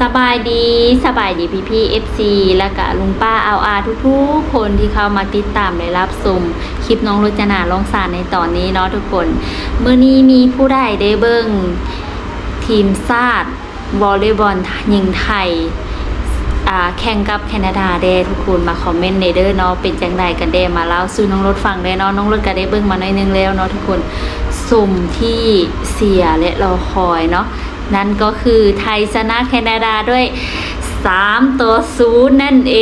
สบายดีสบายดีพี่พี่เอฟซีแล้วก็ลุงป้าเอาอาทุกๆ คนที่เข้ามาติดตามและรับชมคลิปน้องรจนาลองสารในตอนนี้เนาะทุกคนเมื่อนี้มีผู้ใดได้เบิ้งทีมชาติวอลเลย์บอลหญิงไทยแข่งกับแคนาดาเด้ทุกคนมาคอมเมนต์ในเด้อเนาะเป็นจังไดกันเด้มาเล่าสู่น้องรถฟังได้เนาะน้องรถก็ได้เบิ่งมาหน่อยนึงแล้วเนาะทุกคนสุ่มที่เสียและรอคอยเนาะ นั่นก็คือไทยชนะแคนาดาด้วย 3 ตัวศูนย์นั่นเอ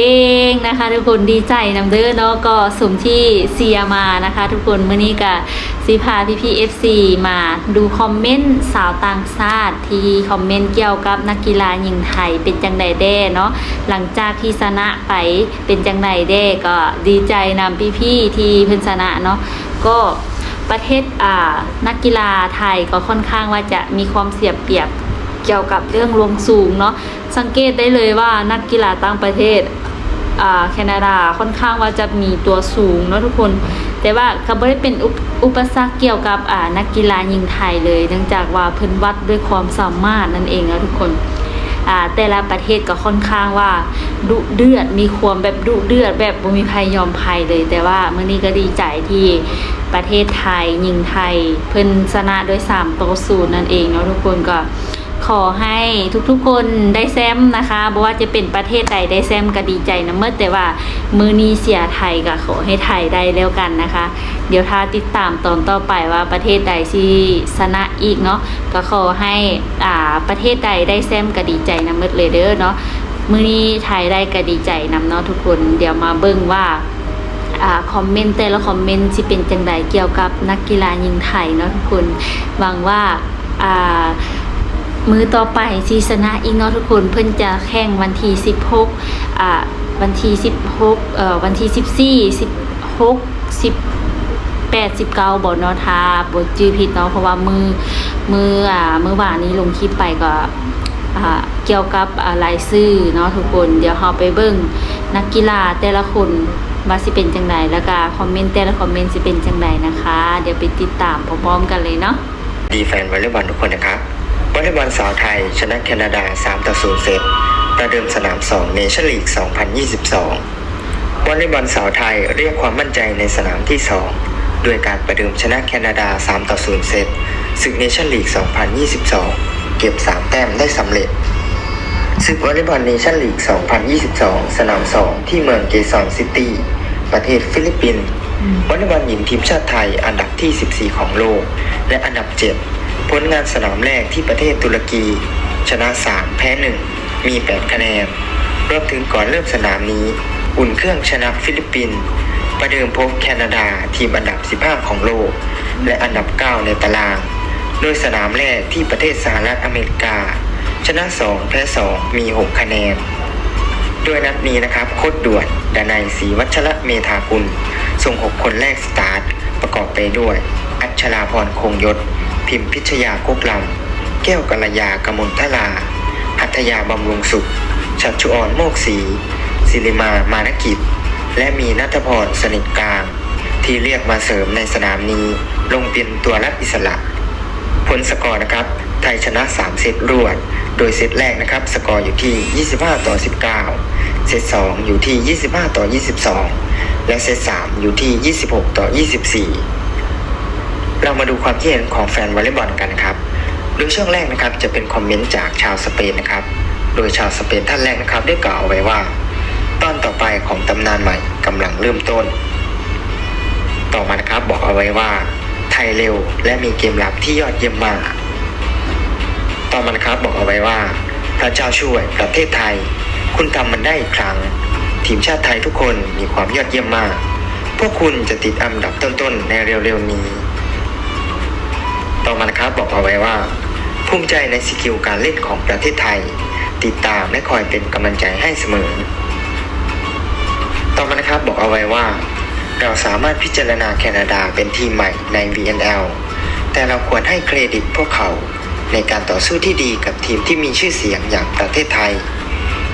งนะคะ ทุกคนดีใจนำเด้อเนาะก็สมที่เสียมานะคะ ทุกคนเมื้อนี้ก็สิพาพี่พี่ FC มาดูคอมเมนต์สาวต่างชาติที่คอมเมนต์เกี่ยวกับนักกีฬาหญิงไทยเป็นจังไดแด้เนาะหลังจากที่ชนะไปเป็นจังไดแด้ก็ดีใจนำพี่พี่ที่เพิ่นชนะเนาะก็ ประเทศอ่านักกีฬาไทยก็ค่อนข้างว่าจะมีความเสียเปรียบเกี่ยวกับเรื่องลงสูงเนาะสังเกตได้เลยว่านักกีฬาต่างประเทศอ่าแคนาดาค่อนข้างว่าจะมีตัวสูงเนาะทุกคน แต่ว่าก็ไม่ได้เป็นอุปอุปสรรคเกี่ยวกับอ่านักกีฬายิงไทยเลย เนื่องจากว่าเพิ่นวัดด้วยความสามารถนั่นเองนะทุกคนแต่ละประเทศก็ค่อนข้างว่าดุเดือดมีความแบบดุเดือดแบบบ่มีภัยยอมภัยเลย แต่ว่าเมื้อนี้ก็ดีใจที่ ประเทศไทยยิงไทย เพิ่นชนะด้วย3ต่อ0นั่นเองเนาะทุกคนก็ขอให้ทุกๆคนได้แซมนะคะบ่ว่าจะเป็นประเทศใดได้แซมก็ดีใจนะเมื่อแต่ว่ามือนีเสียไทยก็ขอให้ไทยได้แล้วกันนะคะ เดี๋ยวถ้าติดตามตอนต่อไปว่าประเทศใดที่ชนะอีกเนาะก็ขอให้อ่าประเทศใดได้แซมก็ดีใจนะเมื่อเลยเด้อเนาะมือนี้ไทยได้ก็ดีใจนำเนาะทุกคนเดี๋ยวมาเบิ่งว่า คอมเมนต์แต่ละคอมเมนต์ที่เป็นจังใดเกี่ยวกับนักกีฬายิงไทยเนาะทุกคนหวังว่ามือต่อไปซีชนะอีกเนาะทุกคนเพิ่นจะแข่งวันที่ 16อ่าวันที่ 16เอ่อวันที่14 16 10 8 19บ่เนาะทาบ่จื้อผิดเนาะเพราะว่ามือมืออ่ามือวานนี้ลงคลิปไปก็อ่าเกี่ยวกับอ่ารายชื่อเนาะทุกคน เดี๋ยวเราไปเบิ่งนักกีฬาแต่ละคน ว่าสิเป็นจังไดแล้วก็คอมเมนต์แต่ละคอมเมนต์สิเป็นจังไดนะคะ เดี๋ยวไปติดตามพร้อมๆกันเลยเนาะดีแฟนวอลเลย์บอลทุกคนนะครับวอลเลย์บอลสาวไทย ชนะแคนาดา 3 ต่อ 0 เซตประเดิมสนาม 2 เนชั่นลีก 2022 วอลเลย์บอลสาวไทยเรียกความมั่นใจในสนามที่ 2 ด้วยการประเดิมชนะแคนาดา 3 ต่อ 0 เซตศึกเนชั่นลีก 2022 เก็บ 3 แต้มได้สำเร็จศึกวอลเลย์บอลเนชั่นลีก 2022 สนาม 2 ที่เมืองเกซอนซิตี้ ประเทศฟิลิปปินส์วอลเลย์บอลหญิงทีมชาติไทยอันดับที่ 14 ของโลก และอันดับ 7 ผลงานสนามแรกที่ประเทศตุรกี ชนะ 3 แพ้ 1 มี 8 คะแนนรวมถึงก่อนเริ่มสนามนี้ อุ่นเครื่องชนะฟิลิปปินส์ประเดิมพบแคนาดาทีมอันดับ 15 ของโลก และอันดับ 9 ในตาราง โดยสนามแรกที่ประเทศสหรัฐอเมริกา ชนะ 2 แพ้ 2 มี 6 คะแนน ด้วยนัดนี้นะครับโคตรด่วนดานัยศรีวัชระเมธากุลส่ง 6 คนแรกสตาร์ท ประกอบไปด้วย อัชราพรคงยศ พิมพิชยาโคกลำแก้วกัลยากมลทลาหัตยาบำรุงสุข ชัชชุออนโมกศรีศิริมามานกิจ และมีนัทพรสนิทกลาง ที่เรียกมาเสริมในสนามนี้ ลงเป็นตัวรับอิสระ ผลสกอร์นะครับ ไทยชนะ 3 เซตรวด โดยเซตแรกนะครับสกอร์อยู่ที่ 25 ต่อ 19 เซต2อยู่ที่ 25 ต่อ 22 และเซต3อยู่ที่ 26 ต่อ 24 เรามาดูความคิดเห็นของแฟนวอลเลย์บอลกันครับ โดยช่วงแรกนะครับจะเป็นคอมเมนต์จากชาวสเปนนะครับ โดยชาวสเปนท่านแรกนะครับได้กล่าวเอาไว้ว่า ตอนต่อไปของตำนานใหม่กำลังเริ่มต้น ต่อมานะครับบอกเอาไว้ว่าไทยเร็วและมีเกมรับที่ยอดเยี่ยมมาก อมานครับบอกเอาไว้ว่า พระเจ้าช่วยประเทศไทย คุณทำมันได้อีกครั้ง ทีมชาติไทยทุกคนมีความยอดเยี่ยมมาก พวกคุณจะติดอันดับต้นๆในเร็วๆนี้ ต่อมานะครับบอกเอาไว้ว่า ภูมิใจในสกิลการเล่นของประเทศไทย ติดตามและคอยเป็นกำลังใจให้เสมอ ต่อมานะครับบอกเอาไว้ว่า เราสามารถพิจารณาแคนาดาเป็นทีมใหม่ใน VNL แต่เราควรให้เครดิตพวกเขา ในการต่อสู้ที่ดีกับทีมที่มีชื่อเสียงอย่างประเทศไทย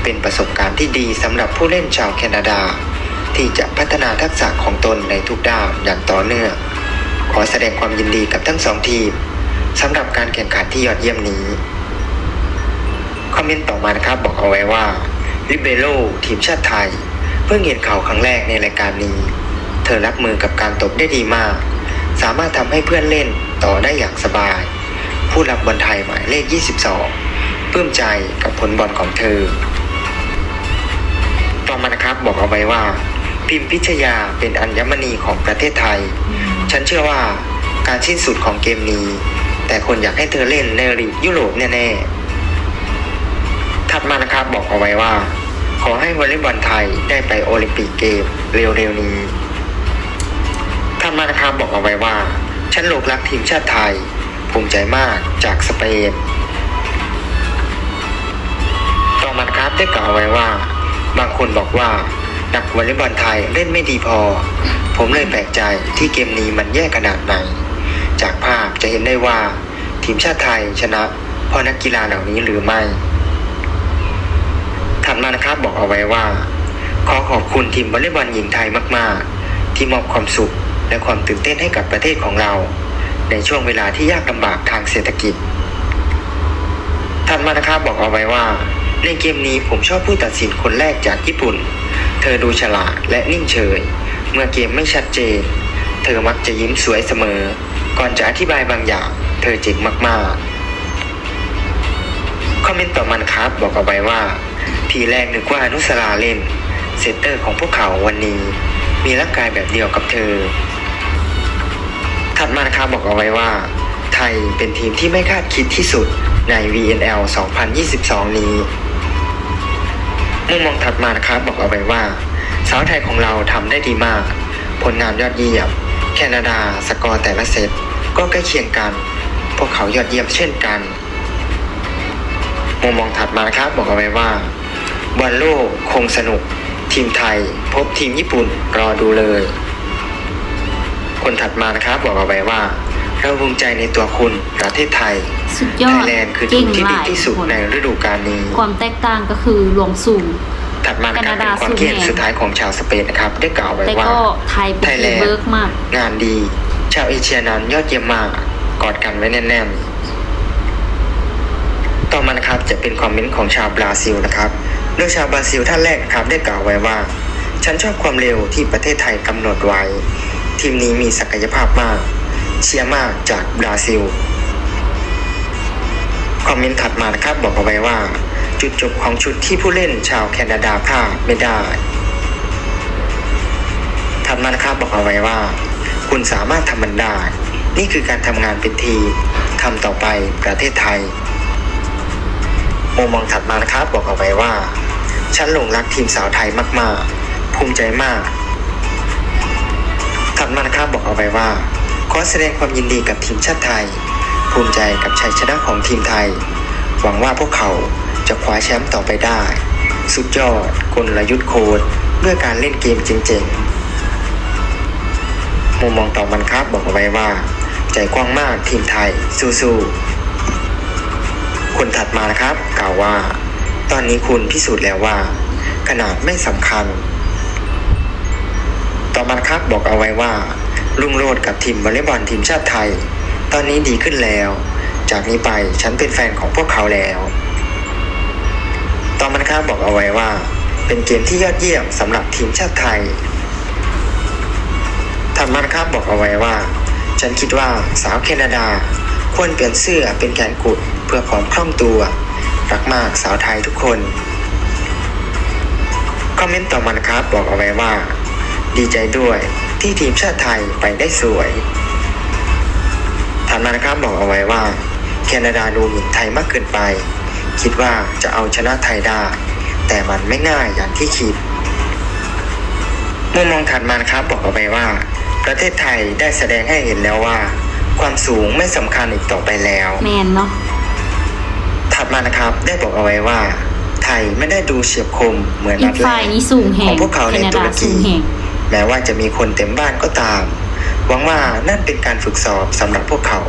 เป็นประสบการณ์ที่ดีสำหรับผู้เล่นชาวแคนาดา ที่จะพัฒนาทักษะของตนในทุกด้านอย่างต่อเนื่อง ขอแสดงความยินดีกับทั้งสองทีมสำหรับการแข่งขันที่ยอดเยี่ยมนี้ คอมเมนต์ต่อมานะครับบอกเอาไว้ว่าลิเบโรทีมชาติไทย เพิ่งเห็นเขาครั้งแรกในรายการนี้ เธอรับมือกับการตบได้ดีมาก สามารถทำให้เพื่อนเล่นต่อได้อย่างสบาย ผู้รับบอลไทยหมายเลข 22ปลื้มใจกับผลบอลของเธอ ต่อมานะครับบอกเอาไว้ว่า พิมพิชยาเป็นอัญมณีของประเทศไทย ฉันเชื่อว่าการสิ้นสุดของเกมนี้ แต่คนอยากให้เธอเล่นในลีกยุโรปแน่ๆ ถัดมานะครับบอกเอาไว้ว่า ขอให้วอลเลย์บอลไทยได้ไปโอลิมปิกเกมเร็วๆนี้ถัดมานะครับบอกเอาไว้ว่า ฉันหลงรักทีมชาติไทย ภูมิใจมากจากสเปน ต่อมาครับได้กล่าวไว้ว่า บางคนบอกว่านักวอลเลย์บอลไทยเล่นไม่ดีพอ ผมเลยแปลกใจที่เกมนี้มันแย่ขนาดไหน จากภาพจะเห็นได้ว่า ทีมชาติไทยชนะเพราะนักกีฬาเหล่านี้หรือไม่ถัดมานะครับบอกเอาไว้ว่า ขอขอบคุณทีมวอลเลย์บอลหญิงไทยมาก ๆ ที่มอบความสุขและความตื่นเต้นให้กับประเทศของเรา ในช่วงเวลาที่ยากลำบากทางเศรษฐกิจถัดมานะครับบอกเอาไว้ว่า ในเกมนี้ผมชอบผู้ตัดสินคนแรกจากญี่ปุ่น เธอดูฉลาดและนิ่งเฉย เมื่อเกมไม่ชัดเจน เธอมักจะยิ้มสวยเสมอ ก่อนจะอธิบายบางอย่าง เธอเจ๋งมากๆ คอมเมนต์ต่อมานครับบอกเอาไว้ว่า ทีแรกนึกว่านุสราเล่นเซตเตอร์ของพวกเขาวันนี้ มีร่างกายแบบเดียวกับเธอ ถัดมานะครับบอกเอาไว้ว่า ไทยเป็นทีมที่ไม่คาดคิดที่สุดใน VNL 2022 นี้มุมมองถัดมานะครับบอกเอาไว้ว่า สาวไทยของเราทำได้ดีมาก ผลงานยอดเยี่ยม แคนาดาสกอร์แต่ละเซตก็ใกล้เคียงกัน พวกเขายอดเยี่ยมเช่นกันมุมมองถัดมานะครับบอกเอาไว้ว่าบอลโลกคงสนุก ทีมไทยพบทีมญี่ปุ่นรอดูเลย คนถัดมานะครับ บอกเอาไว้ว่า เราภูมิใจในตัวคุณประเทศไทยสุดยอไทดยแลนด์คือเก่ทีงมที่หดีลายที่สุดคนในฤดูกาลนี้ ความแตกต่างก็คือหลวงสูงถัดมานะครับแคนาดาเป็นความคิดเห็นสูงแห่งสุดท้ายของชาวสเปนนะครับ ได้กล่าวไว้แต่ว่าก็ไทยเป็นไทยแลทีนด์เบิร์กมากงานดี ชาวเอเชียนั้นยอดเยี่ยมมากกอดกันไว้แน่นๆ ต่อมานะครับจะเป็นคอมเมนต์ของชาวบราซิลนะครับโดยชาวบราซิลท่านแรกนะครับได้กล่าวไว้ว่า ฉันชอบความเร็วที่ประเทศไทยกำหนดไว้ ทีมนี้มีศักยภาพมาก เชียร์มากจากบราซิล คอมเมนต์ถัดมานะครับบอกเอาไว้ว่า จุดจบของชุดที่ผู้เล่นชาวแคนาดาพลาดไม่ได้ ถัดมานะครับบอกเอาไว้ว่า คุณสามารถทำมันได้ นี่คือการทำงานเป็นทีมทำต่อไปประเทศไทยมุมมองถัดมานะครับบอกเอาไว้ว่า ฉันหลงรักทีมสาวไทยมากๆ ภูมิใจมาก ถัดมานะครับบอกเอาไว้ว่า ขอแสดงความยินดีกับทีมชาติไทย ภูมิใจกับชัยชนะของทีมไทย หวังว่าพวกเขาจะคว้าแชมป์ต่อไปได้ สุดยอดกลยุทธ์โค้ดด้วยการเล่นเกมเจ๋งๆ มุมมองต่อมันครับบอกเอาไว้ว่า ใจกว้างมากทีมไทยสู้ๆคนถัดมานะครับกล่าวว่า ตอนนี้คุณพิสูจน์แล้วว่า ขนาดไม่สำคัญ ต่อมาครับบอกเอาไว้ว่า ลุงโรดกับทีมวอลเลย์บอลทีมชาติไทย ตอนนี้ดีขึ้นแล้ว จากนี้ไปฉันเป็นแฟนของพวกเขาแล้ว ต่อมาครับบอกเอาไว้ว่า เป็นเกมที่ยอดเยี่ยมสำหรับทีมชาติไทยถัดมาครับบอกเอาไว้ว่า ฉันคิดว่าสาวแคนาดา ควรเปลี่ยนเสื้อเป็นแขนกุดเพื่อความคล่องตัวรักมากสาวไทยทุกคน คอมเมนต์ต่อมานะครับบอกเอาไว้ว่า ดีใจด้วยที่ทีมชาติไทยไปได้สวยถัดมานะครับบอกเอาไว้ว่า แคนาดาดูหมิ่นไทยมากเกินไป คิดว่าจะเอาชนะไทยได้ แต่มันไม่ง่ายอย่างที่คิดมุมมองถัดมานะครับบอกเอาไว้ว่า ประเทศไทยได้แสดงให้เห็นแล้วว่า ความสูงไม่สำคัญอีกต่อไปแล้วแมนเนาะถัดมานะครับได้บอกเอาไว้ว่า ไทยไม่ได้ดูเฉียบคมเหมือนอีนักดแรฝ่ายกนี้สูงแหของงพวกเขาแคในนาตุดารกีสูง แม้ว่าจะมีคนเต็มบ้านก็ตาม หวังว่านั่นเป็นการฝึกสอบสำหรับพวกเขา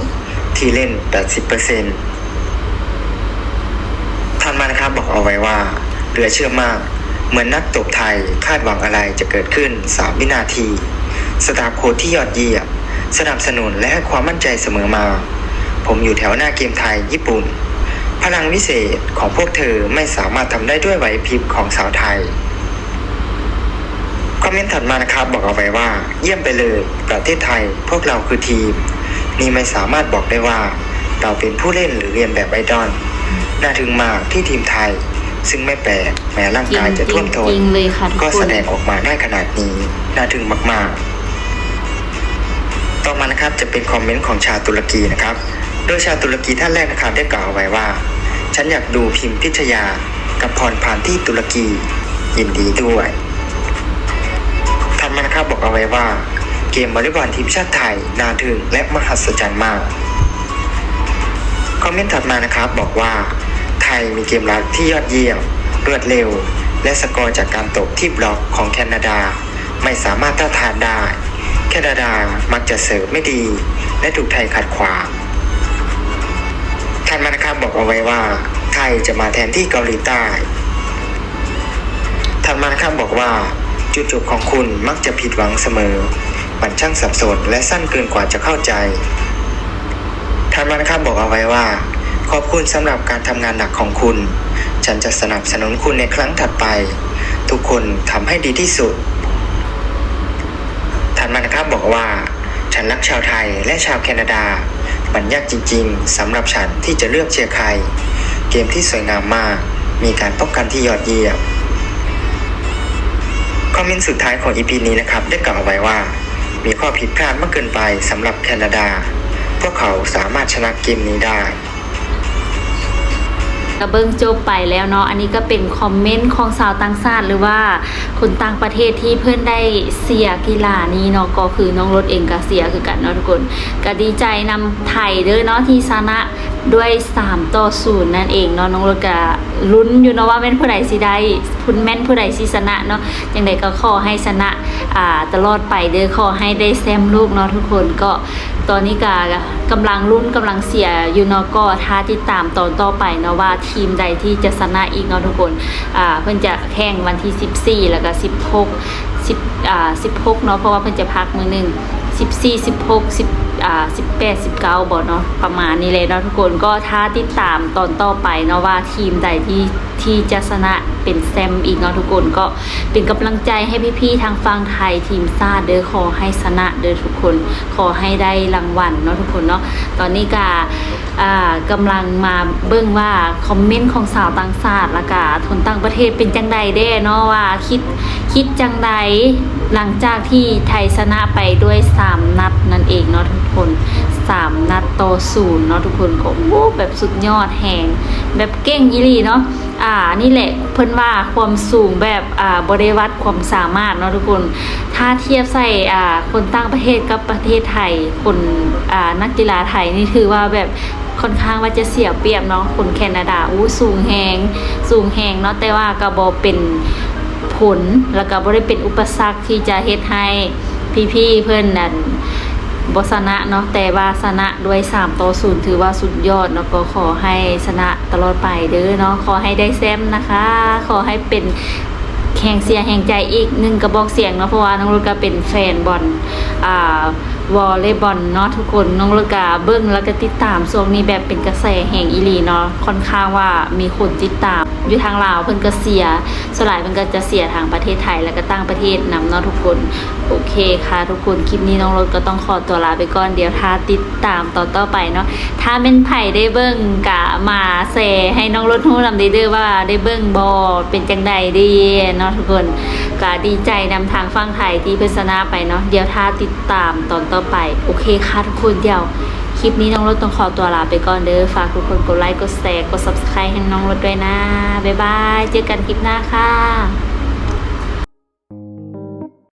ที่เล่น 80%ท่านมานะครับบอกเอาไว้ว่าเหลือเชื่อมาก เหมือนนักตบไทยคาดหวังอะไรจะเกิดขึ้น 3 วินาที สตาฟโค้ชที่ยอดเยี่ยมสนับสนุนและให้ความมั่นใจเสมอมา ผมอยู่แถวหน้าเกมไทยญี่ปุ่น พลังวิเศษของพวกเธอไม่สามารถทำได้ด้วยไหวพริบของสาวไทย เมนต์ถัดมานะครับบอกเอาไว้ว่า เยี่ยมไปเลยประเทศไทย พวกเราคือทีม นี่ไม่สามารถบอกได้ว่า เราเป็นผู้เล่นหรือเรียนแบบไอดอลน่าถึงมากที่ทีมไทย ซึ่งไม่แปลกแม้ร่างจริงกายจะจริท่วงมทจนริงเลยค่ะทุกก็คแสนดงออกมาได้ขนาดนี้น่าทึ่งมาก ๆ ต่อมานะครับจะเป็นคอมเมนต์ของชาวตุรกีนะครับ โดยชาวตุรกีท่านแรกนะครับได้กล่าวไว้ว่า ฉันอยากดูพิมพ์พิชยา กับพรพานที่ตุรกียินดีด้วยท่าน มานะครับบอกเอาไว้ว่า เกมวอลเลย์บอลทีมชาติไทยน่าทึ่งและมหัศจรรย์มาก คอมเมนต์ถัดมานะครับบอกว่า ไทยมีเกมรับที่ยอดเยี่ยมรวดเร็ว และสกอร์จากการตกที่บล็อกของแคนาดา ไม่สามารถต้านทานได้ แคนาดามักจะเสิร์ฟไม่ดี และถูกไทยขัดขวางท่านมานะครับบอกเอาไว้ว่า ไทยจะมาแทนที่เกาหลีใต้ท่านมานะครับบอกว่า จุดจบของคุณมักจะผิดหวังเสมอ มันช่างสับสนและสั้นเกินกว่าจะเข้าใจท่านมานะครับบอกเอาไว้ว่า ขอบคุณสำหรับการทำงานหนักของคุณ ฉันจะสนับสนุนคุณในครั้งถัดไป ทุกคนทำให้ดีที่สุดท่านมานะครับบอกว่า ฉันรักชาวไทยและชาวแคนาดา มันยากจริงๆสำหรับฉันที่จะเลือกเชียร์ใคร เกมที่สวยงามมาก มีการป้องกันที่ยอดเยี่ยม คอมเมนต์สุดท้ายของ EP นี้นะครับ ได้กล่าวไว้ว่า มีข้อผิดพลาดมากเกินไปสำหรับแคนาดา พวกเขาสามารถชนะเกมนี้ได้ ก็เบิ้งจบไปแล้วเนาะ อันนี้ก็เป็นคอมเมนต์ของสาวต่างชาติหรือว่าคนต่างประเทศที่เพื่อนได้เสียกีฬานี้เนาะก็คือน้องรถเองก็เสียคือกันเนาะทุกคนก็ดีใจนำไทยเด้อเนาะที่ชนะด้วย 3 ต่อ0นั่นเองเนาะน้องรถก็ลุ้นอยู่เนาะว่าแม่นผู้ใดสิได้พุ่นแม่นผู้ใดสิชนะเนาะจังใดก็ขอให้ชนะอ่าตลอดไปเด้อขอให้ได้แซมลูกเนาะทุกคนก็ ตอนนี้ก็กำลังลุ้นกำลังเสียอยู่เนาะก็ท้าติดตามตอนต่อไปเนาะว่าทีมใดที่จะชนะอีกเนาะทุกคนอ่าเพิ่อนจะแข่งวันที่ 14 แล้วก็ 16 10อ่า16เนาะเพราะว่าเพิ่อนจะพักมือหนึ่ง14 16 10อ่า18 19บ่เนาะประมาณนี้เลยเนาะทุกคนก็ท้าติดตามตอนต่อไปเนาะว่าทีมใดที่ที่จะชนะ เป็นแซมอีกเนาะทุกคนก็เป็นกำลังใจให้พี่ๆทางฝั่งไทยทีมชาติเด้อขอให้ชนะเด้อทุกคนขอให้ได้รางวัลเนาะทุกคนเนาะตอนนี้ก็อ่ากำลังมาเบิ่งว่าคอมเมนต์ของสาวต่างชาติละก็คนต่างประเทศเป็นจังใดเด้เนาะว่าคิดคิดจังใดหลังจากที่ไทยชนะไปด้วย 3 นัดนั่นเองเนาะทุกคน3 นัดต่อศูนย์เนาะทุกคนก็โอ้แบบสุดยอดแหงแบบเก่งอีหลีเนาะ อ่านี่แหละเพิ่นว่าความสูงแบบอ่าบริวัดความสามารถเนาะทุกคน ถ้าเทียบใส่อ่าคนต่างประเทศกับประเทศไทย คนอ่านักกีฬาไทยนี่ถือว่าแบบค่อนข้างว่าจะเสียเปรียบเนาะคนแคนาดาอู้สูงแหงสูงแหงเนาะแต่ว่าก็บ่เป็นผลแล้วก็บ่ได้เป็นอุปสรรคที่จะเฮ็ดให้พี่ๆเพิ่นนั่น บชนะเนาะแต่ว่าชนะด้วย3ต่อ0ถือว่าสุดยอดเนาะก็ขอให้ชนะตลอดไปเด้อเนาะขอให้ได้แซมนะคะ ขอให้เป็นแข่งเสียงแห่งใจอีกหนึ่งกระบอกเสียงเนาะเพราะว่าน้องลูกก็เป็นแฟนบอลอ่า วอลเลย์บอลเนาะทุกคนน้องลูกก็เบิ้งแล้วก็ติดตามช่วงนี้แบบเป็นกระแสแห่งอีหลีเนาะค่อนข้างว่ามีคนติดตาม อยู่ทางลาวเพิ่นก็เสียสลายเพิ่นก็จะเสียทางประเทศไทยแล้วก็ต่างประเทศนำเนาะทุกคน โอเคค่ะ ทุกคนคลิปนี้น้องรถก็ต้องขอตัวลาไปก่อนเดี๋ยวถ้าติดตามต่อต่อไปเนาะถ้าเป็นไผ่ได้เบิ้งกะมาแชร์ให้น้องรถฮู้นำได้เด้อว่าได้เบิ้งบอเป็นจังใดดีเนาะทุกคนก็ดีใจนำทางฟังไทยที่พิ่นชนะไปเนาะเดี๋ยวถ้าติดตามตอนต่อไป โอเคค่ะทุกคนเดี๋ยว คลิปนี้น้องรถต้องขอตัวลาไปก่อนเด้อฝากทุกคนกดไลค์กดแชร์กด subscribe ให้น้องรถด้วยนะ บ๊ายบาย เจอกันคลิปหน้าค่ะ